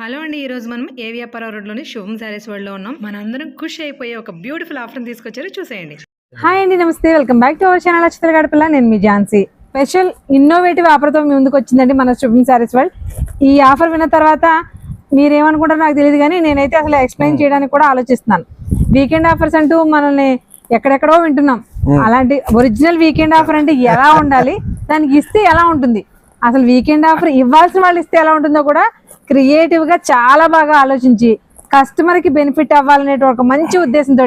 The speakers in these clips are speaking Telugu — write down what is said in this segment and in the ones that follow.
హలో అండి ఈరోజు మనం ఏవియాపరా రోడ్లోని శుభం శారీస్ వరల్డ్లో ఉన్నాం. మనందరం ఖుషి అయిపోయే ఒక బ్యూటిఫుల్ ఆఫర్ని తీసుకొచ్చారు చూసేయండి. హాయ్ అండి నమస్తే welcome back to our channel అక్షతల గడపల. నేను మీ ఝాన్సీ. స్పెషల్ ఇన్నోవేటివ్ ఆఫర్తో మీ ముందుకు వచ్చిందండి మన శుభం సారీస్ వరల్డ్ ఈ ఆఫర్ విన్న తర్వాత మీరు ఏమనుకుంటారో నాకు తెలియదు కానీ నేనైతే అసలు ఎక్స్ప్లెయిన్ చేయడానికి కూడా ఆలోచిస్తున్నాను. వీకెండ్ ఆఫర్స్ అంటూ మనల్ని ఎక్కడెక్కడో వింటున్నాం. అలాంటి ఒరిజినల్ వీకెండ్ ఆఫర్ అంటే ఎలా ఉండాలి? దానికి ఇస్తే ఎలా ఉంటుంది? అసలు వీకెండ్ ఆఫర్ ఇవ్వాల్సిన వాళ్ళు ఇస్తే ఎలా ఉంటుందో కూడా క్రియేటివ్గా చాలా బాగా ఆలోచించి కస్టమర్కి బెనిఫిట్ అవ్వాలనే ఒక మంచి ఉద్దేశంతో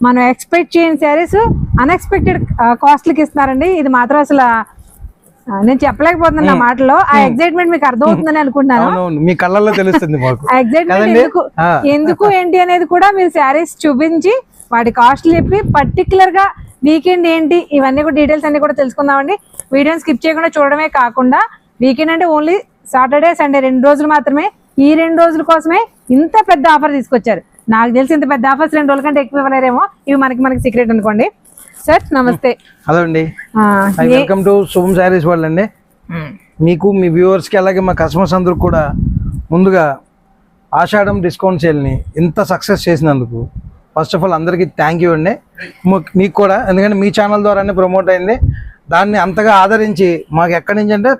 మనం ఎక్స్పెక్ట్ చేయని శారీస్ అన్ఎక్స్పెక్టెడ్ కాస్ట్లకి ఇస్తున్నారండి. ఇది మాత్రం అసలు నేను చెప్పలేకపోతున్నాను నా మాటలో. ఆ ఎగ్జైట్మెంట్ మీకు అర్థమవుతుందని అనుకుంటున్నాను. మీ కళ్ళల్లో తెలుస్తుంది ఎగ్జైట్మెంట్? ఎందుకు. ఎందుకు ఏంటి అనేది కూడా మీరు శారీస్ చూపించి వాటి కాస్ట్లు చెప్పి పర్టికులర్గా వీకెండ్ ఏంటి ఇవన్నీ కూడా డీటెయిల్స్ అన్ని కూడా తెలుసుకుందామండి. వీడియోని స్కిప్ చేయకుండా చూడడమే కాకుండా వీకెండ్ అంటే ఓన్లీ సాటర్డే సండే రెండు రోజులు మాత్రమే ఈ రెండు రోజుల కోసమే ఇంత పెద్ద ఆఫర్ తీసుకొచ్చారు. నాకు తెలిసి ఇంత పెద్ద ఆఫర్స్ రెండు రోజుల కంటే ఎక్కువ ఇవ్వలేరేమో. ఇవి మనకి మనకి సీక్రెట్ అనుకోండి. సార్ నమస్తే. హలో అండి. వెల్కమ్ టు శుభం శారీస్ వాళ్ళు అండి. మీకు మీ వ్యూవర్స్కి అలాగే మా కస్టమర్స్ అందరికి కూడా ముందుగా ఆషాఢం డిస్కౌంట్ సేల్ని ఇంత సక్సెస్ చేసినందుకు ఫస్ట్ ఆఫ్ ఆల్ అందరికీ థ్యాంక్ యూ అండి. మీకు కూడా ఎందుకంటే మీ ఛానల్ ద్వారానే ప్రమోట్ అయింది. దాన్ని అంతగా ఆదరించి మాకు ఎక్కడి నుంచి అంటే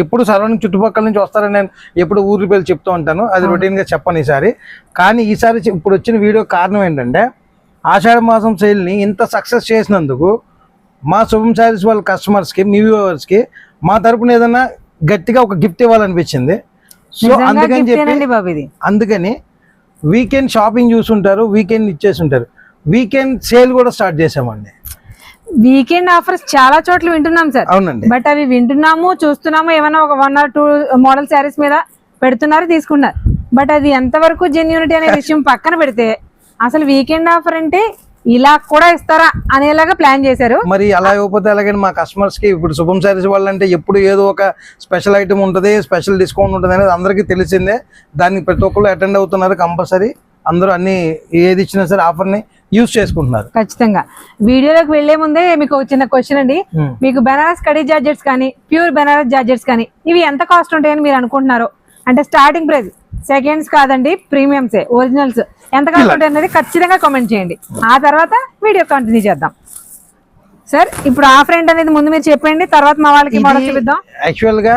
ఎప్పుడు సరౌండింగ్ చుట్టుపక్కల నుంచి వస్తారని నేను ఎప్పుడు ఊరి పేరు చెప్తూ ఉంటాను. అది రొటీన్గా చెప్పను ఈసారి. కానీ ఈసారి ఇప్పుడు వచ్చిన వీడియో కారణం ఏంటంటే ఆషాఢ మాసం సేల్ని ఇంత సక్సెస్ చేసినందుకు మా శుభం శారీస్ వాళ్ళ కస్టమర్స్కి మీ వ్యూవర్స్కి మా తరపున ఏదైనా గట్టిగా ఒక గిఫ్ట్ ఇవ్వాలనిపించింది. సో అందుకని చెప్పి అందుకని వీకెండ్ షాపింగ్ చూసుంటారు వీకెండ్ ఇచ్చేసి ఉంటారు వీకెండ్ సేల్ కూడా స్టార్ట్ చేసామండి. వీకెండ్ ఆఫర్స్ చాలా చోట్ల వింటున్నాం సార్. అవునండి. బట్ అవి వింటున్నాము చూస్తున్నాము ఏమైనా ఒక one or two model saris మీద పెడుతున్నారు తీసుకున్నారు. బట్ అది ఎంతవరకు జెన్యూనిటీ అనే విషయం పక్కన పెడితే అసలు వీకెండ్ ఆఫర్ అంటే ఇలా కూడా ఇస్తారా అనేలాగా ప్లాన్ చేశారు. మరి అలా ఇవ్వకపోతే అలాగని మా customers కి ఇప్పుడు శుభం శారీస్ వాళ్ళంటే ఎప్పుడు ఏదో ఒక స్పెషల్ ఐటమ్ ఉంటుంది స్పెషల్ డిస్కౌంట్ ఉంటుంది అనేది అందరికీ తెలిసిందే. దానికి ప్రతి ఒక్కరు అటెండ్ అవుతున్నారు కంపల్సరీ. అందరూ అన్ని ఏది ఇచ్చినా సరే ఆఫర్ని యూజ్ చేసుకుంటున్నారు. ఖచ్చితంగా. వీడియోలోకి వెళ్ళే ముందే మీకు ఒక చిన్న క్వశ్చన్ అండి. Hmm. మీకు బెనారస్ కడీ జార్జెట్స్ కానీ ప్యూర్ బెనారస్ జార్జెట్స్ కానీ ఇవి ఎంత కాస్ట్ ఉంటాయని మీరు అనుకుంటున్నారు? అంటే స్టార్టింగ్ ప్రైస్ సెకండ్స్ కాదండి ప్రీమియమ్స్ ఒరిజినల్స్ ఎంత కాస్ట్ ఉంటాయి అనేది ఖచ్చితంగా కామెంట్ చేయండి. ఆ తర్వాత వీడియో కంటిన్యూ చేద్దాం. సార్ ఇప్పుడు ఆఫర్ ఏంటి అనేది ముందు మీరు చెప్పండి తర్వాత మా వాళ్ళకి మోడల్ చూపిద్దాం. యాక్చువల్గా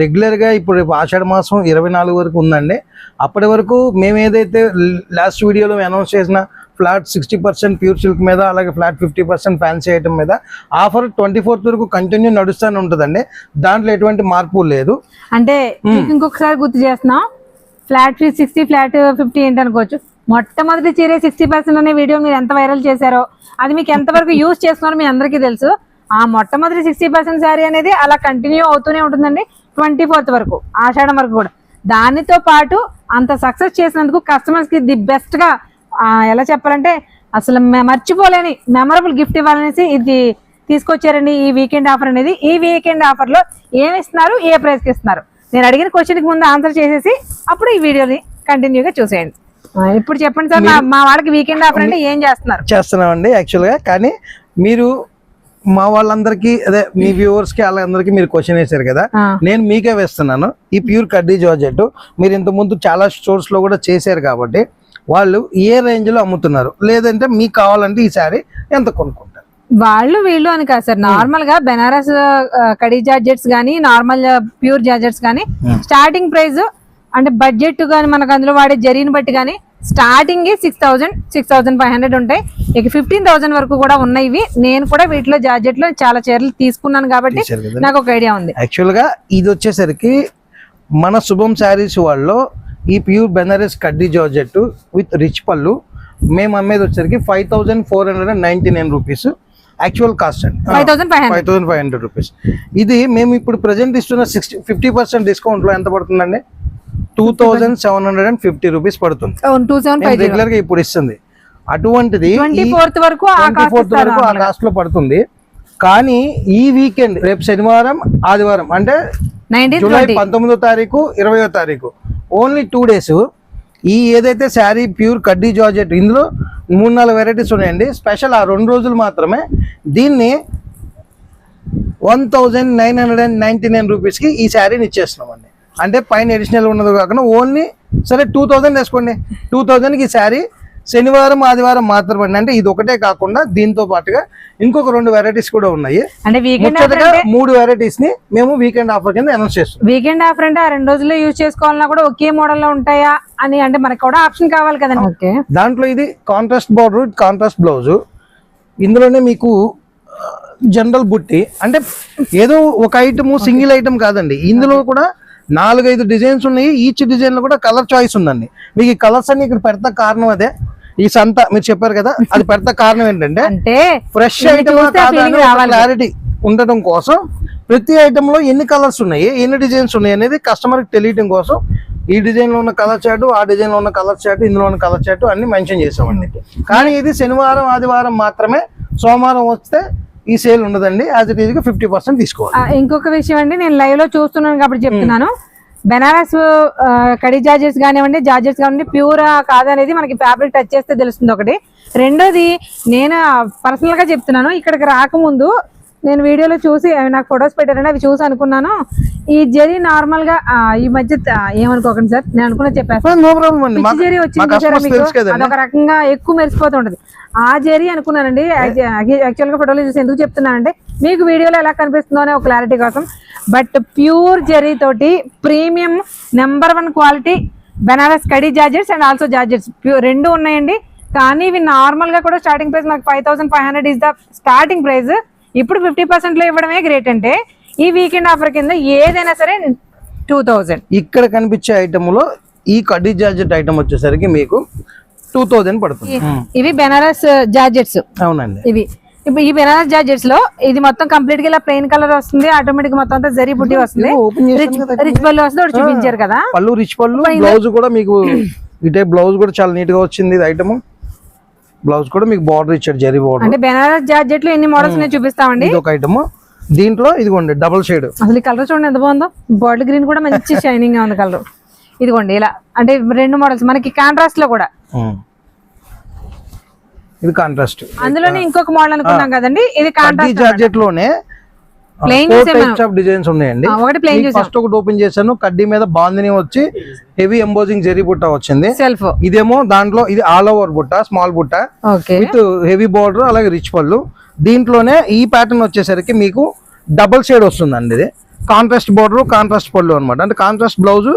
రెగ్యులర్గా ఇప్పుడు ఆషాఢ మాసం ఇరవై నాలుగు వరకు ఉందండి. అప్పటి వరకు మేము ఏదైతే లాస్ట్ వీడియోలో అనౌన్స్ చేసిన flat sixty percent pure silk మీద అలాగే flat fifty percent fancy item మీద ఆఫర్ ట్వంటీ ఫోర్త్ వరకు కంటిన్యూ నడుస్తూనే ఉంటుందండి. దాంట్లో ఎటువంటి మార్పు లేదు. అంటే మీకు ఇంకొకసారి గుర్తు చేస్తున్నాం ఫ్లాట్ సిక్స్టీ ఫ్లాట్ ఫిఫ్టీ ఏంటి అనుకోవచ్చు. మొట్టమొదటి చీరే సిక్స్టీ పర్సెంట్ అనే వీడియో మీరు ఎంత వైరల్ చేశారో అది మీకు ఎంతవరకు యూజ్ చేస్తున్నారో మీ అందరికీ తెలుసు. ఆ మొట్టమొదటి సిక్స్టీ పర్సెంట్ శారీ అనేది అలా కంటిన్యూ అవుతూనే ఉంటుందండి ట్వంటీ ఫోర్త్ వరకు ఆషాఢం వరకు కూడా. దానితో పాటు అంత సక్సెస్ చేసినందుకు కస్టమర్స్కి ది బెస్ట్గా ఎలా చెప్పాలంటే అసలు మర్చిపోలేని మెమరబుల్ గిఫ్ట్ ఇవ్వాలనేసి ఇది తీసుకొచ్చారండి ఈ వీకెండ్ ఆఫర్ అనేది. ఈ వీకెండ్ ఆఫర్లో ఏమి ఇస్తున్నారు ఏ ప్రైస్కి ఇస్తున్నారు? నేను అడిగిన క్వశ్చన్కి ముందు ఆన్సర్ చేసేసి అప్పుడు ఈ వీడియోని కంటిన్యూగా చూసేయండి. ఇప్పుడు చెప్పండి సార్ మా- వాళ్ళకి వీకెండ్ ఆఫర్ అంటే ఏం చేస్తున్నారు? చేస్తున్నామండి యాక్చువల్గా కానీ మీరు మా వాళ్ళందరికీ అదే మీ వ్యూవర్స్కి వాళ్ళందరికీ మీరు క్వశ్చన్ వేశారు కదా నేను మీకే వేస్తున్నాను. ఈ ప్యూర్ కడ్డీ జార్జెట్ మీరు ఇంత ముందు చాలా స్టోర్స్లో కూడా చేశారు కాబట్టి వాళ్ళు ఏ రేంజ్లో అమ్ముతున్నారు? లేదంటే మీకు కావాలంటే ఈ సారీ ఎంత కొనుక్కుంటారు? వాళ్ళు వీళ్ళు అని కాదు సార్ నార్మల్గా బెనారస్ కడీ జార్జెట్స్ కానీ నార్మల్ ప్యూర్ జార్జెట్స్ కానీ స్టార్టింగ్ ప్రైస్ అంటే బడ్జెట్ కానీ మనకు అందులో వాడే జరీని బట్టి కానీ starting six thousand six thousand five hundred ఉంటాయి. ఇక ఫిఫ్టీన్ థౌసండ్ వరకు కూడా ఉన్నాయి ఇవి. నేను కూడా వీటిలో జార్జెట్లో చాలా చీరలు తీసుకున్నాను కాబట్టి నాకు ఒక ఐడియా ఉంది. యాక్చువల్గా ఇది వచ్చేసరికి మన శుభం శారీస్ వాళ్ళు ఈ ప్యూర్ బెనారస్ కడ్డీ జార్జెట్ విత్ రిచ్ పళ్ళు మేము అమ్మేది వచ్చేసరికి five thousand four hundred and ninety nine rupees. Actual cost అండి. Five thousand five hundred. Five thousand five hundred rupees. ఇది మేము ఇప్పుడు ప్రజెంట్ ఇస్తున్న సిక్స్టీ ఫిఫ్టీ పర్సెంట్ డిస్కౌంట్లో ఎంత పడుతుందండి? Two thousand seven hundred and fifty rupees పడుతుంది. రెగ్యులర్గా ఇప్పుడు ఇస్తుంది. అటువంటిది ట్వంటీ ఫోర్త్ వరకు ఆ కాస్ట్లో పడుతుంది. కానీ ఈ వీకెండ్ రేపు శనివారం ఆదివారం అంటే జూలై పంతొమ్మిదో తారీఖు ఇరవయో తారీఖు ఓన్లీ టూ డేస్ ఈ ఏదైతే శారీ ప్యూర్ కడ్డీ జార్జెట్ ఇందులో మూడు నాలుగు వెరైటీస్ ఉన్నాయండి. స్పెషల్ ఆ రెండు రోజులు మాత్రమే. దీన్ని one thousand nine hundred and ninety nine రూపీస్కి ఈ శారీని ఇచ్చేస్తున్నాం అండి అంటే పైన అడిషనల్ ఉన్నది కాకుండా ఓన్లీ సరే టూ థౌజండ్ వేసుకోండి. టూ థౌజండ్కి ఈ శారీ శనివారం ఆదివారం మాత్రమే. అంటే ఇది ఒకటే కాకుండా దీంతో పాటుగా ఇంకొక రెండు వెరైటీస్ కూడా ఉన్నాయి. అంటే వీకెండ్ ఆఫర్ ముచ్చటగా మూడు వెరైటీస్ని మేము వీకెండ్ ఆఫర్ కింద అనౌన్స్ చేస్తాం వీకెండ్ ఆఫర్ అంటే ఆ రెండు రోజుల్లో యూజ్ చేసుకోవాలన్నా కూడా ఒకే మోడల్లో ఉంటాయా అని అంటే మనకు కూడా ఆప్షన్ కావాలి కదండి. ఓకే. దాంట్లో ఇది కాంట్రాస్ట్ బార్డర్ కాంట్రాస్ట్ బ్లౌజ్ ఇందులోనే మీకు జనరల్ బుట్టి. అంటే ఏదో ఒక ఐటమ్ సింగిల్ ఐటమ్ కాదండి. ఇందులో కూడా నాలుగైదు డిజైన్స్ ఉన్నాయి. ఈచ్ డిజైన్లో కూడా కలర్ చాయిస్ ఉందండి. మీకు ఈ కలర్స్ అన్ని ఇక్కడ పెడతా కారణం అదే. ఈ సంత మీరు చెప్పారు కదా అది పెడతా కారణం ఏంటంటే అంటే ఫ్రెష్ ఐటమ్. క్లారిటీ ఉండటం కోసం ప్రతి ఐటమ్లో ఎన్ని కలర్స్ ఉన్నాయి ఎన్ని డిజైన్స్ ఉన్నాయి అనేది కస్టమర్కి తెలియటం కోసం ఈ డిజైన్లో ఉన్న కలర్ చార్ట్ ఆ డిజైన్లో ఉన్న కలర్ చార్ట్ ఇందులో ఉన్న కలర్ చార్ట్ అన్ని మెన్షన్ చేసామండి కానీ ఇది శనివారం ఆదివారం మాత్రమే సోమవారం వస్తే ఈ సేల్ ఉండదండి. యాజ్ ఇట్ ఈజ్గా ఫిఫ్టీ పర్సెంట్ తీసుకోవాలి. ఇంకొక విషయం అండి నేను లైవ్లో చూస్తున్నాను కాబట్టి చెప్తున్నాను. బెనారస్ ఆ, కడి జార్జెస్ కానివ్వండి జార్జెస్ కానివ్వండి ప్యూర్ కాదనేది మనకి ఫ్యాబ్రిక్ టచ్ చేస్తే తెలుస్తుంది ఒకటి. రెండోది నేను పర్సనల్గా చెప్తున్నాను ఇక్కడికి రాకముందు నేను వీడియోలో చూసి అవి నాకు ఫొటోస్ పెట్టారండి అవి చూసి అనుకున్నాను. ఈ జెరీ నార్మల్గా ఈ మధ్య ఏమనుకోకండి సార్? నేను అనుకున్నా చెప్పేస్తాను నో ప్రాబ్లం అండి. పిచ్చి జెరీ వచ్చింది అదొక రకంగా ఎక్కువ మెరిసిపోతూ ఉంటది. ఆ జెరీ అనుకున్నానండి. యాక్చువల్గా ఫోటోలో చూసి ఎందుకు చెప్తున్నానంటే మీకు వీడియోలో ఎలా కనిపిస్తుందో అనే ఒక క్లారిటీ కోసం. బట్ ప్యూర్ జెరీ తోటి premium number one quality Banaras khadi georgettes and also georgettes pure రెండు ఉన్నాయండి. కానీ ఇవి నార్మల్గా కూడా స్టార్టింగ్ ప్రైస్ మనకు five thousand five hundred is the starting price ఇప్పుడు ఫిఫ్టీ పర్సెంట్లో ఇవ్వడమే గ్రేట్ అంటే ఈ వీకెండ్ ఆఫర్ కింద ఏదైనా సరే టూ థౌజండ్ ఇక్కడ కనిపించే ఐటమ్లో ఈ కడ్డీ జార్జెట్ ఐటమ్ వచ్చేసరికి మీకు టూ థౌజండ్ పడుతుంది. ఇవి బెనారస్ జార్జెట్స్. అవునండి. ఇవి. ఇప్పుడు ఈ బెనారస్ జార్జెట్స్లో ఇది మొత్తం కంప్లీట్గా ఇలా ప్లెయిన్ కలర్ వస్తుంది ఆటోమేటిక్ మొత్తం అంతా జరీ బుట్టి వస్తుంది. రిచ్ రిచ్ పళ్ళు వస్తుంది ఒకటి చూపించారు కదా. పళ్ళు రిచ్ పళ్ళు బ్లౌజ్ కూడా మీకు ఇటే బ్లౌజ్ కూడా చాలా నీట్గా వచ్చింది ఇది ఐటమ్ బ్లౌజ్ కూడా మీకు బార్డర్ ఇచ్చాడు జరీ బార్డర్ అంటే బెనారస్ జార్జెట్లో ఎన్ని మోడల్స్ ఉన్నాయి చూపిస్తామండి? ఇది ఒక ఐటమ్ దీంట్లో ఇదిగోండి డబుల్ షేడ్ అసలు ఈ కలర్ చూడండి ఎంత బాగుందో. బాటిల్ గ్రీన్ కూడా మంచి షైనింగ్గా ఉంది కలర్ ఇదిగోండి ఇలా. అంటే రెండు మోడల్స్ మనకి కాంట్రాస్ట్లో కూడా. ఇది కాంట్రాస్ట్ అందులోనే ఇంకొక మోడల్ అనుకున్నాం కదండి. ఇది కాంట్రాస్ట్ జార్జెట్లోనే టైప్స్ ఆఫ్ డిజైన్స్ ఉన్నాయండి. ఫస్ట్ ఒకటి ఓపెన్ చేశాను కడ్డీ మీద బాందిని వచ్చి హెవీ ఎంబోజింగ్ జరీ బుట్ట వచ్చింది. సెల్ఫ్ ఇదేమో దాంట్లో ఇది ఆల్ ఓవర్ బుట్ట స్మాల్ బుట్ట విత్ హెవీ బార్డర్ అలాగే రిచ్ పళ్ళు. దీంట్లోనే ఈ ప్యాటర్న్ వచ్చేసరికి మీకు డబుల్ షేడ్ వస్తుందండి ఇది. కాంట్రాస్ట్ బార్డర్ కాంట్రాస్ట్ పళ్ళు అన్నమాట. అంటే కాంట్రాస్ట్ బ్లౌజ్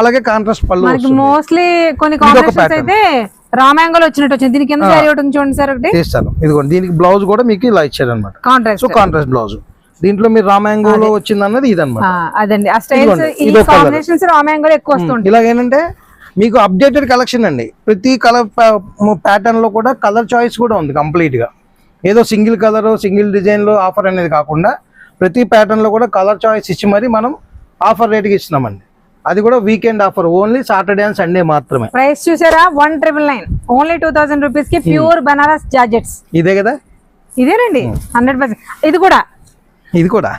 అలాగే కాంట్రాస్ట్ పళ్ళు. మోస్ట్లీ కొన్ని. అయితే రామాంగల్ వచ్చినట్టు వచ్చింది. దీనికి ఉంది చూడండి సార్ ఒకటి? తీస్తాను. ఇదిగోండి దీనికి బ్లౌజ్ కూడా మీకు ఇలా ఇచ్చారు అనమాట కాంట్రాస్ట్ సో కాంట్రాస్ట్ బ్లౌజ్ దీంట్లో మీరు రామాంగోలో వచ్చింది అన్నది ఇదన్నమాట. అదండి. ఆ స్టైల్స్ ఈ. కాంబినేషన్స్ రామాంగల్ ఎక్కువ ఇలాగేంటంటే మీకు అప్డేటెడ్ కలెక్షన్ అండి. ప్రతి కలర్ ప్యాటర్న్లో కూడా కలర్ చాయిస్ కూడా ఉంది కంప్లీట్గా. ఏదో సింగిల్ కలర్ సింగిల్ డిజైన్లో ఆఫర్ అనేది కాకుండా ప్రతి ప్యాటర్న్లో కూడా కలర్ చాయిస్ ఇచ్చి మరి మనం ఆఫర్ రేట్కి ఇస్తున్నామండి. అది కూడా weekend offer only Saturday and Sunday మాత్రమే. ప్రైస్ చూసారా? One triple nine only two thousand రూపీస్కి ప్యూర్ బనారస్ జార్జెట్స్ ఇదే కదా? ఇదేనండి? హండ్రెడ్ పర్సెంట్ ఇది కూడా ఇది కూడా?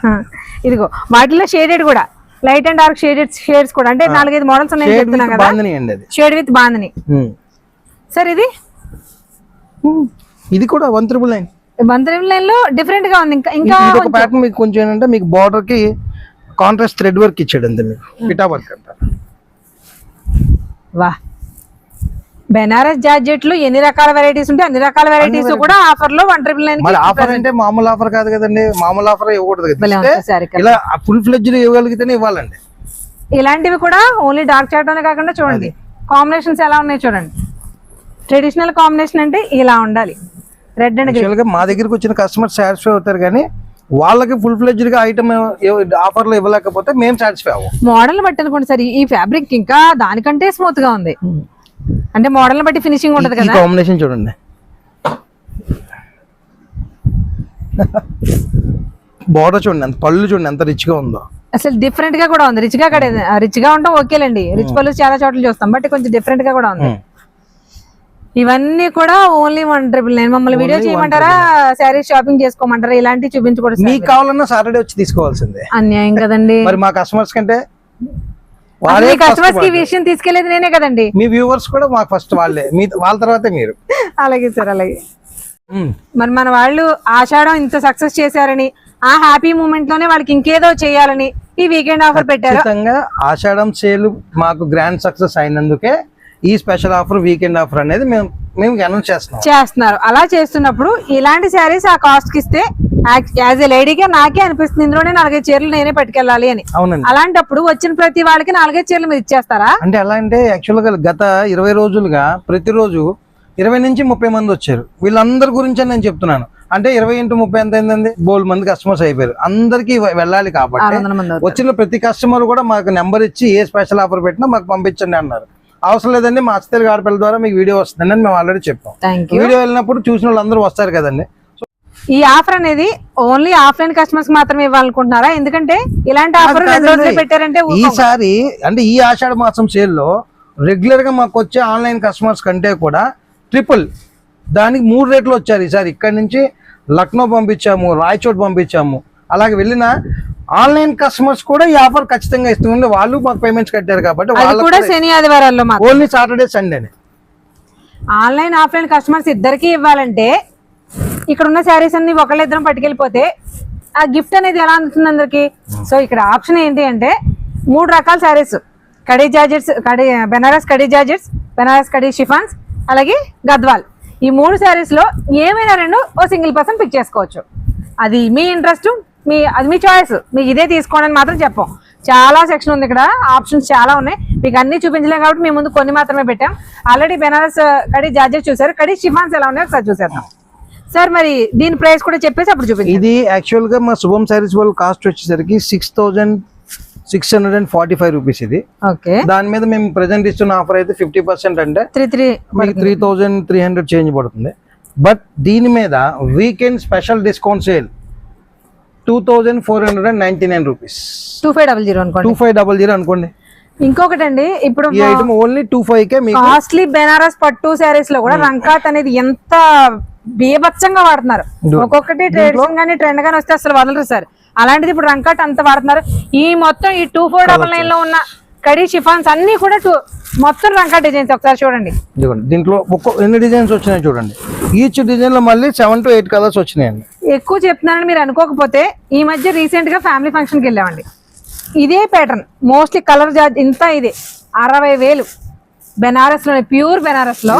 ఇదిగో. వాటిలో షేడెడ్ కూడా. Light and dark shaded shades కూడా. అంటే నాలుగైదు మోడల్స్ ఉన్నాయని షేడ్ చెప్తున్నా విత్ కదా. Bandhani shade with. సార్ ఇది? ఇది కూడా వన్ త్రిబుల్ నైన్. బందరం లైన్లో డిఫరెంట్గా ఉంది. ఇంకా ఇంకా ప్యాటర్న్ మీకు కొంచెం ఏంటంటే మీకు బార్డర్కి కాంట్రాస్ట్ థ్రెడ్ వర్క్ ఇచ్చాడు అంతే మీకు. పిటా వర్క్ అంటారు వా. బెనారస్ జార్జెట్లు ఎన్ని రకాల వెరైటీస్ ఉంటాయి? అన్ని రకాల వెరైటీస్ కూడా ఆఫర్లో వన్ ట్రిపుల్ నైన్ ఆఫర్ అంటే మామూలు ఆఫర్ కాదు కదండి. మామూలు ఆఫర్ ఇవ్వకూడదు ఇలా ఫుల్ ఫ్లెడ్జ్ ఇవ్వగలిగితేనే ఇవ్వాలండి. ఇలాంటివి కూడా ఓన్లీ డార్క్ చాట్ అనే కాకుండా చూడండి. కాంబినేషన్స్ ఎలా ఉన్నాయి చూడంండి. ట్రెడిషనల్ కాంబినేషన్ అంటే ఇలా ఉండాలి. రెడ్ అండ్ గ్రీన్ మా దగ్గరికి వచ్చిన కస్టమర్ సాటిస్ఫై అవుతారు కానీ వాళ్ళకి ఫుల్ ఫ్లెడ్జ్గా ఐటమ్ ఆఫర్లో ఇవ్వలేకపోతే మేము సాటిస్ఫై అవ్వం. మోడల్ బట్టి అనుకోండి సార్ ఈ ఫ్యాబ్రిక్ ఇంకా దానికంటే స్మూత్గా ఉంది. అంటే మోడల్ బట్టి ఫినిషింగ్ ఉంటది కదా? కాంబినేషన్ చూడండి. బార్డర్ చూడండి ఎంత పళ్ళు చూడండి ఎంత రిచ్గా ఉందో. అసలు డిఫరెంట్గా కూడా ఉంది. రిచ్గా కడే రిచ్గా ఉంటాం ఓకేలేండి. రిచ్ పళ్ళు చాలా చోట్ల చూస్తాం బట్ కొంచెం డిఫరెంట్గా కూడా ఉంది. ఇవన్నీ కూడా ఓన్లీ వన్ ట్రిపుల్ నైన్ మమ్మల్ని వీడియో చేయమంటారా? శారీ షాపింగ్ చేసుకోమంటారా? ఇలాంటివి చూపించకూడదు మీకు కావాలన్నా సాటర్డే వచ్చి తీసుకోవాల్సిందే. అన్యాయం కదండి. మరి మా కస్టమర్స్ కంటే వాళ్ళే కస్టమర్స్కి. విషయం తీసుకెళ్ళేది నేనే కదండి. మీ వ్యూవర్స్ కూడా మాకు ఫస్ట్ వాళ్ళే. మీ వాళ్ళ తర్వాతే మీరు. అలాగే సార్ అలాగే. మరి మన వాళ్ళు ఆషాఢం ఇంత సక్సెస్ చేశారని ఆ హ్యాపీ మూమెంట్లోనే వాళ్ళకి ఇంకేదో చేయాలని ఈ వీకెండ్ ఆఫర్ పెట్టారు. ఆషాఢం సేల్ మాకు గ్రాండ్ సక్సెస్ అయినందుకే ఈ స్పెషల్ ఆఫర్ వీకెండ్ ఆఫర్ అనేది మేము మేము అనౌన్స్ చేస్తున్నాం. చేస్తున్నారు. అలా చేస్తున్నప్పుడు ఇలాంటి శారీస్ ఆ కాస్ట్కి ఇస్తే యాజ్ ఎ లేడీగా నాకే అనిపిస్తుంది. ఇందులోనే నాలుగైదు చీరలు నేనే పట్టుకెళ్ళాలి అని. అవునండి. అలాంటప్పుడు వచ్చిన ప్రతి వాళ్ళకి నాలుగైదు చీరలు మీరు ఇచ్చేస్తారా? అంటే ఎలా అంటే యాక్చువల్గా గత ఇరవై రోజులుగా ప్రతిరోజు ఇరవై నుంచి ముప్పై మంది వచ్చారు. వీళ్ళందరి గురించి నేను చెప్తున్నాను. అంటే ఇరవై ఇంటూ ముప్పై ఎంత అయిందండి? బోల్ మంది కస్టమర్స్ అయిపోయారు. అందరికీ వెళ్ళాలి కాబట్టి. వచ్చిన ప్రతి కస్టమర్ కూడా మాకు నెంబర్ ఇచ్చి ఏ స్పెషల్ ఆఫర్ పెట్టినా మాకు పంపించండి అన్నారు. అవసరం లేదండి మా అచ్చతెలుగు ఆడపిల్ల ద్వారా మీకు వీడియో వస్తుందని మేము ఆల్రెడీ చెప్పాం. వీడియో వెళ్ళినప్పుడు చూసిన వాళ్ళందరూ వస్తారు కదండి. ఈ ఆఫర్ అనేది ఓన్లీ ఆఫ్లైన్ కస్టమర్స్ మాత్రమే ఇవ్వాలనుకుంటున్నారా? ఎందుకంటే ఇలాంటి ఆఫర్. పెట్టారంటే. ఈసారి అంటే ఈ ఆషాఢ మాసం సేల్లో రెగ్యులర్గా మాకు వచ్చే ఆన్లైన్ కస్టమర్స్ కంటే కూడా ట్రిపుల్ దానికి మూడు రేట్లు వచ్చారు ఈసారి. ఇక్కడ నుంచి లక్నో పంపించాము రాయచోట్ పంపించాము. అలాగే వెళ్ళిన ఆన్లైన్ కస్టమర్స్ కూడా ఈ ఆఫర్ ఖచ్చితంగా ఇస్తుంది. వాళ్ళు మాకు పేమెంట్స్ కట్టారు కాబట్టి అది కూడా శని ఆదివారాల్లో ఓన్లీ సాటర్డే సండేనే. ఆన్లైన్ ఆఫ్లైన్ కస్టమర్స్ ఇద్దరికి ఇవ్వాలంటే ఇక్కడ ఉన్న శారీస్ అన్ని ఒకళ్ళిద్దరం పట్టుకెళ్ళిపోతే ఆ గిఫ్ట్ అనేది ఎలా అందుతుంది అందరికి? సో ఇక్కడ ఆప్షన్ ఏంటి అంటే మూడు రకాల శారీస్. కడీ జార్జెట్స్ కడీ బెనారస్ కడీ జార్జెట్స్ బెనారస్ కడీ షిఫాన్స్ అలాగే గద్వాల్. ఈ మూడు శారీస్లో ఏమైనా రెండు ఓ సింగిల్ పర్సన్ పిక్ చేసుకోవచ్చు. అది మీ ఇంట్రెస్ట్ మీ అది మీ చాయిస్ మీకు ఇదే తీసుకోండి అని మాత్రం చెప్పం. చాలా సెక్షన్ ఉంది ఇక్కడ. ఆప్షన్స్ చాలా ఉన్నాయి. మీకు అన్ని చూపించలేం కాబట్టి మేము ముందు కొన్ని మాత్రమే పెట్టాం. ఆల్రెడీ బెనారస్ కడీ జార్జెట్ చూసారు కడీ షిఫాన్స్ ఎలా ఉన్నాయో ఒకసారి చూసేద్దాం. సార్ మరి దీని ప్రైస్ కూడా చెప్పేసి అప్పుడు చూపించండి. ఇది యాక్చువల్గా మా శుభం సారీస్ వాళ్ళ కాస్ట్ వచ్చేసరికి six thousand six hundred and forty five rupees ఇది. ఓకే దాని మీద మేము ప్రజెంట్ ఇస్తున్న ఆఫర్ అయితే ఫిఫ్టీ పర్సెంట్ అంటే త్రీ త్రీ మీకు three thousand three hundred change పడుతుంది. బట్ దీని మీద weekend special discount sale two thousand four hundred and ninety nine rupees. Two five double zero two అనుకోండి ఫైవ్ డబల్ జీరో అనుకోండి. ఇంకొకటి అండి ఇప్పుడు ఈ item only two five K మీకు కాస్ట్లీ బెనారస్ పట్టు శారీస్లో కూడా రంకాత్ అనేది ఎంత బీభత్సంగా వాడుతున్నారు. ఒక్కొక్కటి ట్రెడిషన్ గానీ ట్రెండ్ గానీ వస్తే అసలు వదలరు సార్. అలాంటిది ఇప్పుడు రంకాట్ అంత వాడుతున్నారు. ఈ మొత్తం ఈ టూ ఫోర్ డబల్ నైన్లో ఉన్న కడీ షిఫాన్స్ అన్ని కూడా టూ మొత్తం రంకాట్ డిజైన్స్ ఒకసారి చూడండి. దీంట్లో ఎన్ని డిజైన్స్ వచ్చినాయి చూడండి. ఈచ్ డిజైన్లో మళ్ళీ సెవెన్ టు ఎయిట్ కలర్స్ వచ్చినాయండి. ఎక్కువ చెప్తున్నానని మీరు అనుకోకపోతే ఈ మధ్య రీసెంట్గా ఫ్యామిలీ ఫంక్షన్కి వెళ్ళామండి. ఇదే ప్యాటర్న్ మోస్ట్లీ కలర్ జార్జ్ ఇంత ఇదే. అరవై వేలు. బెనారస్లో ప్యూర్ బెనారస్లో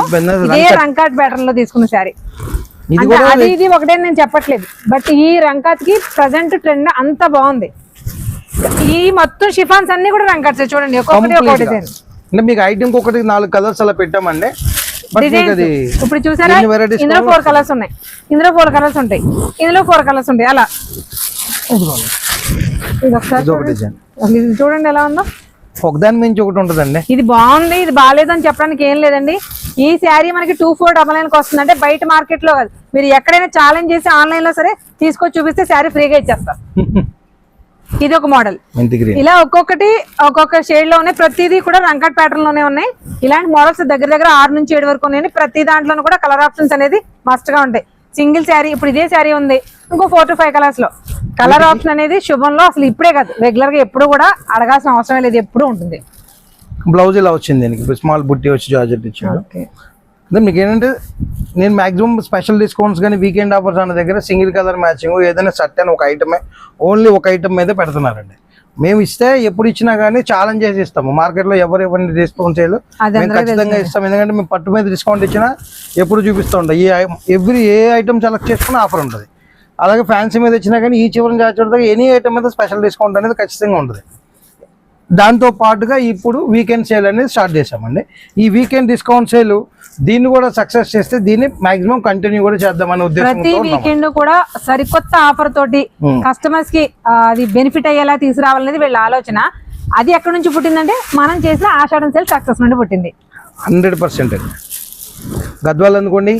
ఇదే రంకాట్ ప్యాటర్న్లో తీసుకున్న శారీ అది ఇది ఒకటే నేను చెప్పట్లేదు. బట్ ఈ రంకాత్కి ప్రజెంట్ ట్రెండ్ అంత బాగుంది. ఈ మొత్తం షిఫాన్స్ అన్ని కూడా రంకాట్స్ చూడండి ఒక్కొక్కటి ఒక్కొక్క complete గా. డిజైన్ అంటే మీకు ఐటమ్ ఒకటి నాలుగు కలర్స్ అలా పెట్టామండి. డిజైన్స్ ఇప్పుడు చూసారా? ఇందులో ఫోర్ కలర్స్ ఉన్నాయి. ఇందులో ఫోర్ కలర్స్ ఉంటాయి. ఇందులో ఫోర్ కలర్స్ ఉంటాయి. అలా. ఇది ఒకసారి చూడండి. ఎలా ఉందో. ఒకదాని మించి ఒకటి ఉంటుందండి. ఇది బాగుంది. ఇది బాగాలేదు అని చెప్పడానికి ఏం లేదండి. ఈ శారీ మనకి టూ ఫోర్ డబల్ నైన్ వస్తుంది అంటే బయట మార్కెట్లో కాదు. మీరు ఎక్కడైనా ఛాలెంజ్ చేసి ఆన్లైన్లో సరే తీసుకొచ్చి చూపిస్తే శారీ ఫ్రీగా ఇచ్చేస్తారు ఇది ఒక మోడల్. ఇలా ఒక్కొక్కటి ఒక్కొక్క షేడ్లో ఉన్నాయి. ప్రతిదీ కూడా రంకట్ ప్యాటర్న్లోనే ఉన్నాయి. ఇలాంటి మోడల్స్ దగ్గర దగ్గర ఆరు నుంచి ఏడు వరకు ఉన్నాయి. ప్రతి దాంట్లోనూ కూడా కలర్ ఆప్షన్స్ అనేది మస్ట్గా ఉంటాయి. సింగిల్ శారీ ఇప్పుడు ఇదే శారీ ఉంది. ఇంకో ఫోర్ టు ఫైవ్ కలర్స్లో. కలర్ ఆప్షన్ అనేది శుభంలో అసలు ఇప్పుడే కాదు. రెగ్యులర్గా ఎప్పుడు కూడా అడగాల్సిన అవసరం లేదు. ఎప్పుడు ఉంటుంది. బ్లౌజ్ ఇలా వచ్చింది స్మాల్ బుట్టి వచ్చి జార్జెట్ ఇచ్చాడు. అదే మీకు ఏంటంటే నేను మాక్సిమం స్పెషల్ డిస్కౌంట్స్ కానీ వీకెండ్ ఆఫర్స్ అన్న దగ్గర సింగిల్ కలర్ మ్యాచింగ్ ఏదైనా షర్ట్ అని ఒక ఐటమే ఓన్లీ ఒక ఐటమ్ మీద పెడుతున్నారండి. మేము ఇస్తే ఎప్పుడు ఇచ్చినా కానీ ఛాలెంజ్ చేసి ఇస్తాము. మార్కెట్లో ఎవరు ఎవరిని డిస్కౌంట్ చేయలేదు మేము ఖచ్చితంగా ఇస్తాం. ఎందుకంటే మేము పట్టు మీద డిస్కౌంట్ ఇచ్చినా ఎప్పుడు చూపిస్తూ. ఉంటాం ఈ ఎవ్రీ ఏ ఐటమ్ సెలెక్ట్ చేసుకున్న ఆఫర్ ఉంటుంది. అలాగే ఫ్యాన్సీ మీద ఇచ్చినా కానీ ఈ చివరి దాకా ఎనీ ఐటమ్ మీద స్పెషల్ డిస్కౌంట్ అనేది ఖచ్చితంగా ఉంటుంది. దాంతో పాటుగా ఇప్పుడు వీకెండ్ సేల్ అనేది స్టార్ట్ చేసామండి ఈ వీకెండ్ డిస్కౌంట్ సేల్ దీన్ని కూడా సక్సెస్ చేస్తే దీన్ని మాక్సిమం కంటిన్యూ కూడా చేద్దామనే ప్రతి ఉద్దేశంతో ఉన్నాం. వీకెండ్ కూడా సరికొత్త ఆఫర్ తోటి. కస్టమర్స్కి అది బెనిఫిట్ అయ్యేలా తీసుకురావాలనేది వీళ్ళ ఆలోచన. అది ఎక్కడి నుంచి పుట్టిందంటే మనం చేసిన ఆషాఢం సేల్ సక్సెస్ నుండి పుట్టింది. హండ్రెడ్ పర్సెంట్ అండి. గద్వాల్ అనుకోండి.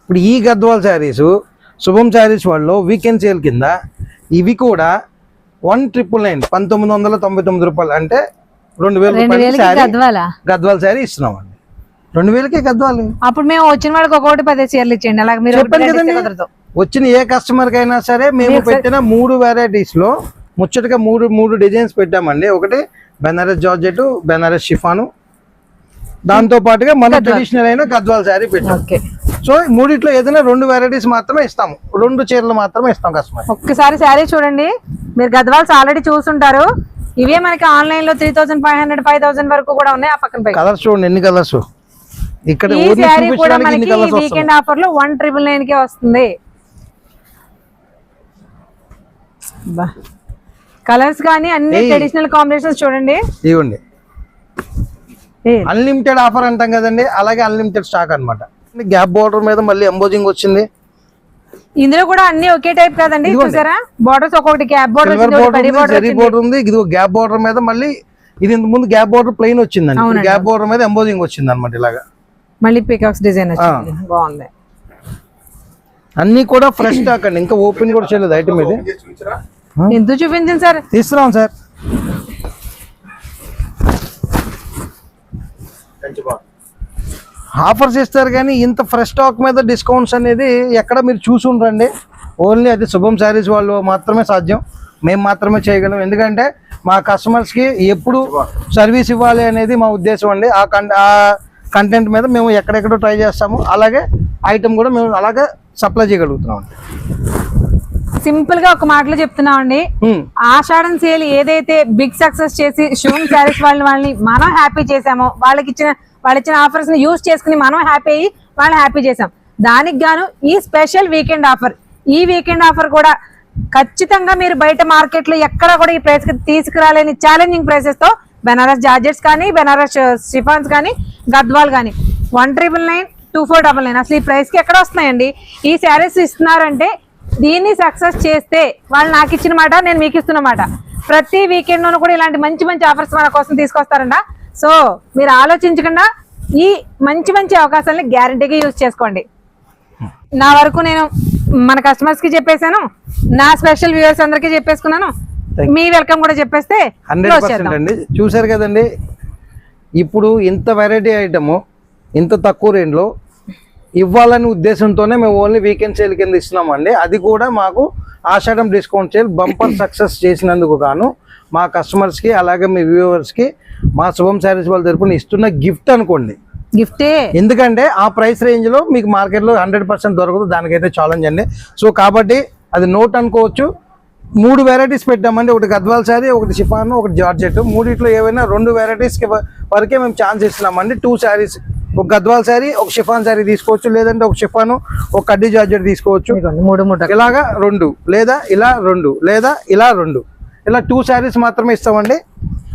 ఇప్పుడు ఈ గద్వాల్ శారీస్ శుభం శారీస్ వాళ్ళు వీకెండ్ సేల్ కింద ఇవి కూడా వన్ ట్రిపుల్ నైన్ పంతొమ్మిది వందల తొంభై తొమ్మిది రూపాయలు అంటే రెండు వేల రూపాయలు గద్వాల్ శారీ ఇస్తున్నామండి. రెండు వేలకే గద్వాలు అప్పుడు మేము వచ్చిన వాళ్ళకి ఒక్కొక్కటి పది చీరలు ఇచ్చేయండి. అలాగే మీరు ఒకటి చెప్పాను కదండి. వచ్చిన ఏ కస్టమర్ కైనా సరే మేము పెట్టిన మూడు వెరైటీస్లో ముచ్చటగా మూడు మూడు డిజైన్స్ పెట్టామండి. ఒకటి బెనారస్ జార్జెట్ బెనారస్ షిఫాను. దాంతో పాటుగా మన ట్రెడిషనల్ అయిన గద్వాల్ శారీ పెట్టాం. సో మూడిట్లో ఏదైనా రెండు వెరైటీస్ మాత్రమే ఇస్తాము. రెండు చీరలు మాత్రమే ఇస్తాం కస్టమర్ ఒక్కసారి శారీ చూడండి. మీరు గద్వాల్స్ ఆల్రెడీ చూసుంటారు. ఇవే మనకి ఆన్లైన్లో three thousand five hundred five thousand వరకు కూడా ఉన్నాయి ఆ పక్కన కలర్స్ చూడండి ఎన్ని కలర్స్ ఇక్కడ ఈ శారీ కూడా మనకి వీకెండ్ ఆఫర్లో వన్ ట్రిపుల్ నైన్ కే వస్తుంది. కలర్స్ కానీ అన్ని. ట్రెడిషనల్ కాంబినేషన్స్ చూడండి. ఇవ్వండి. అన్లిమిటెడ్ ఆఫర్ అంటాం కదండి అలాగే అన్లిమిటెడ్ స్టాక్ అన్నమాట. గ్యాప్ బోర్డర్ మీద మళ్ళీ ఎంబోజింగ్ వచ్చింది. ఇందులో కూడా అన్ని ఒకే టైప్ కదండి చూసారా? బోర్డర్స్ ఒక్కొక్కటి క్యాప్ బోర్డర్ ఉంది బోర్డర్ ఉంది ఇది గ్యాప్ బోర్డర్ మీద మళ్ళీ ఇది ఇంత ముందు గ్యాప్ బోర్డర్ ప్లెయిన్ వచ్చిందండి. గ్యాప్ బోర్డర్ మీద ఎంబోజింగ్ వచ్చింది అనమాట ఇలాగా. మళ్ళీ పికాక్స్ డిజైన్ వచ్చింది. బాగుంది. అన్ని కూడా ఫ్రెష్ స్టాక్ అండి. ఇంకా ఓపెన్ కూడా చేయలేదు ఐటమ్ ఇది. ఎందుకు చూపించండి సార్? తీస్తున్నాం సార్. ఆఫర్స్ ఇస్తారు కానీ ఇంత ఫ్రెష్ స్టాక్ మీద డిస్కౌంట్స్ అనేది ఎక్కడ మీరు చూసి ఉండరండి. ఓన్లీ అది శుభం శారీస్ వాళ్ళు మాత్రమే సాధ్యం. మేము మాత్రమే చేయగలం. ఎందుకంటే మా కస్టమర్స్కి ఎప్పుడు సర్వీస్ ఇవ్వాలి అనేది మా ఉద్దేశం అండి. ఆ కం ఆ కంటెంట్ మీద మేము ఎక్కడెక్కడో ట్రై చేస్తాము. అలాగే ఐటమ్ కూడా మేము అలాగే సప్లై చేయగలుగుతున్నాం. సింపుల్గా ఒక మాటలో చెప్తున్నామండి హ్మ్. ఆషాఢం సేల్ ఏదైతే బిగ్ సక్సెస్ చేసి శివం శారీస్ వాళ్ళని వాళ్ళని మనం హ్యాపీ చేసామో వాళ్ళకి ఇచ్చిన వాళ్ళు ఇచ్చిన ఆఫర్స్ని యూజ్ చేసుకుని మనం హ్యాపీ అయ్యి వాళ్ళని హ్యాపీ చేసాం దానికి గాను ఈ స్పెషల్ వీకెండ్ ఆఫర్ ఈ వీకెండ్ ఆఫర్ కూడా ఖచ్చితంగా మీరు బయట మార్కెట్లో ఎక్కడ కూడా ఈ ప్రైస్కి తీసుకురాలేని ఛాలెంజింగ్ ప్రైసెస్తో బెనారస్ జార్జెట్స్ కానీ బెనారస్ షిఫాన్స్ కానీ గద్వాల్ కానీ. One triple nine two four double nine. అసలు ఈ ప్రైస్కి ఎక్కడ వస్తున్నాయండి? ఈ శారీస్ ఇస్తున్నారంటే దీన్ని సక్సెస్ చేస్తే వాళ్ళు నాకు ఇచ్చిన మాట నేను మీకు ఇస్తున్నమాట ప్రతి వీకెండ్లోనూ కూడా ఇలాంటి మంచి మంచి ఆఫర్స్ మన కోసం తీసుకొస్తారంట. సో మీరు ఆలోచించకుండా ఈ మంచి మంచి అవకాశాలని గ్యారంటీగా యూజ్ చేసుకోండి. నా వరకు నేను మన కస్టమర్స్కి చెప్పేశాను. నా స్పెషల్ వ్యూవర్స్ అందరికీ చెప్పేసుకున్నాను. మీ వెల్కమ్ కూడా చెప్పేస్తే హండ్రెడ్ పర్సెంట్. అండి. చూసారు కదండి ఇప్పుడు ఇంత వెరైటీ ఐటము ఇంత తక్కువ రేంజ్లో ఇవ్వాలనే ఉద్దేశంతోనే మేము ఓన్లీ వీకెండ్ సేల్ కింద ఇస్తున్నామండి. అది కూడా మాకు Ashadham discount sale bumper success చేసినందుకు గాను మా కస్టమర్స్కి అలాగే మీ వ్యూవర్స్కి మా శుభం శారీస్ వాళ్ళ తరపున ఇస్తున్న గిఫ్ట్ అనుకోండి. గిఫ్టే ఎందుకంటే ఆ ప్రైస్ రేంజ్లో మీకు మార్కెట్లో హండ్రెడ్ పర్సెంట్ దొరకదు దానికైతే ఛాలెంజ్ అండి. సో కాబట్టి అది నోట్ అనుకోవచ్చు మూడు వెరైటీస్ పెట్టామండి. ఒకటి గద్వాల్ శారీ ఒకటి షిఫాన్ ఒకటి జార్జెట్. మూడిట్లో ఏవైనా రెండు వెరైటీస్ వరకే మేము ఛాన్స్ ఇస్తున్నామండి. టూ శారీస్ ఒక గద్వాల్ శారీ ఒక షిఫాన్ శారీ తీసుకోవచ్చు. లేదంటే ఒక షిఫాన్ ఒక కడ్డీ జార్జెట్ తీసుకోవచ్చు. మూడు మూడు ఇలాగా రెండు. లేదా ఇలా రెండు. లేదా ఇలా రెండు. ఇలా టూ శారీస్ మాత్రమే ఇస్తామండి.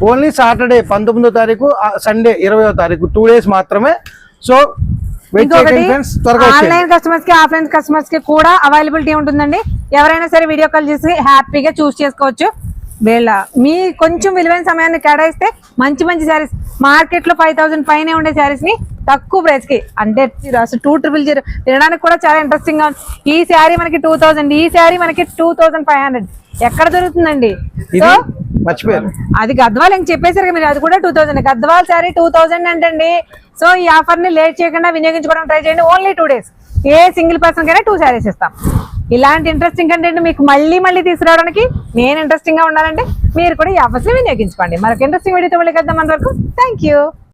ఓన్లీ సాటర్డే పంతొమ్మిదో తారీఖు సండే ఇరవయో తారీఖు టూ డేస్ మాత్రమే. సో ఇంకొకటి ఆన్లైన్ కస్టమర్స్కి ఆఫ్లైన్ కస్టమర్స్కి కూడా అవైలబిలిటీ ఉంటుందండి. ఎవరైనా సరే వీడియో కాల్ చేసి హ్యాపీగా చూస్ చేసుకోవచ్చు. వీళ్ళ మీ కొంచెం విలువైన సమయాన్ని కేటాయిస్తే మంచి మంచి శారీస్ మార్కెట్లో ఫైవ్ థౌసండ్ పైనే ఉండే శారీస్ని తక్కువ ప్రైస్కి అంటే అసలు టూ ట్రిపుల్ జీరో తినడానికి కూడా చాలా ఇంట్రెస్టింగ్గా ఉంది. ఈ శారీ మనకి టూ థౌసండ్ ఈ శారీ మనకి టూ థౌసండ్ ఫైవ్ హండ్రెడ్ ఎక్కడ దొరుకుతుందండి? ఇది సో మర్చిపోయారు అది గద్వాల్ ఇంక చెప్పేశారు కదా మీరు అది కూడా two thousand Gadwal sari two thousand అంటండి. సో ఈ ఆఫర్ని లేట్ చేయకుండా వినియోగించుకోవడం ట్రై చేయండి. Only two days a single person కైనా టూ శారీస్ ఇస్తాం. ఇలాంటి ఇంట్రెస్టింగ్ కంటెంట్ మీకు మళ్ళీ మళ్ళీ తీసుకురావడానికి నేను ఇంట్రెస్టింగ్గా ఉండాలంటే మీరు కూడా ఈ ఆఫర్స్ని వినియోగించుకోండి. మరొక ఇంట్రెస్టింగ్ వీడియోతో మళ్ళీ కద్దాం అంతవరకు. Thank you